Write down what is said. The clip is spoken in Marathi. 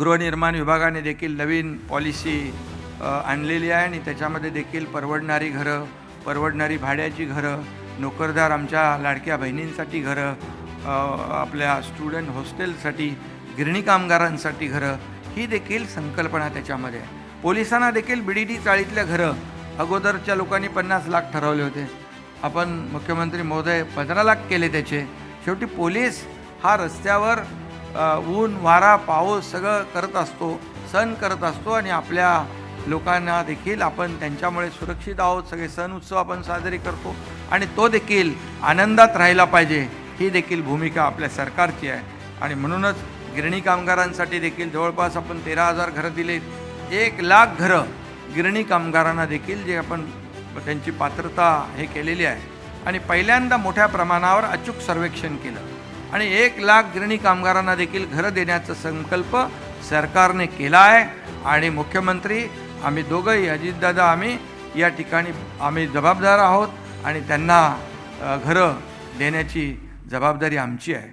गृहनिर्माण विभागाने देखील नवीन पॉलिसी आणलेली आहे आणि त्याच्यामध्ये देखील परवडणारी घरं परवडणारी भाड्याची घरं नोकरदार आमच्या लाडक्या बहिणींसाठी घरं आपल्या स्टुडंट हॉस्टेलसाठी गिरणी कामगारांसाठी घरं ही देखील संकल्पना त्याच्यामध्ये आहे. पोलिसांना देखील बी डी डी चाळीतल्या घरं अगोदरच्या लोकांनी पन्नास लाख ठरवले होते. आपण मुख्यमंत्री महोदय पंधरा लाख केले त्याचे. शेवटी पोलीस हा रस्त्यावर ऊन वारा पाऊस सगळं करत असतो सण करत असतो आणि आपल्या लोकांना देखील आपण त्यांच्यामुळे सुरक्षित आहोत. सगळे सण उत्सव आपण साजरे करतो आणि तो देखील आनंदात राहिला पाहिजे. ही देखील भूमिका आपल्या सरकारची आहे. आणि म्हणूनच गिरणी कामगारांसाठी देखील जवळपास आपण तेरा हजार घरं दिलेत. एक लाख घरं गिरणी कामगारांना देखील जे आपण त्यांची पात्रता हे केलेली आहे. आणि पहिल्यांदा मोठ्या प्रमाणावर अचूक सर्वेक्षण केलं. आणि एक लाख गिरणी कामगारांना देखील घरं देण्याचा संकल्प सरकारने केला आहे. आणि मुख्यमंत्री आम्ही दोघंही अजितदादा आम्ही या ठिकाणी आम्ही जबाबदार आहोत आणि त्यांना घरं देण्याची जबाबदारी आमची आहे.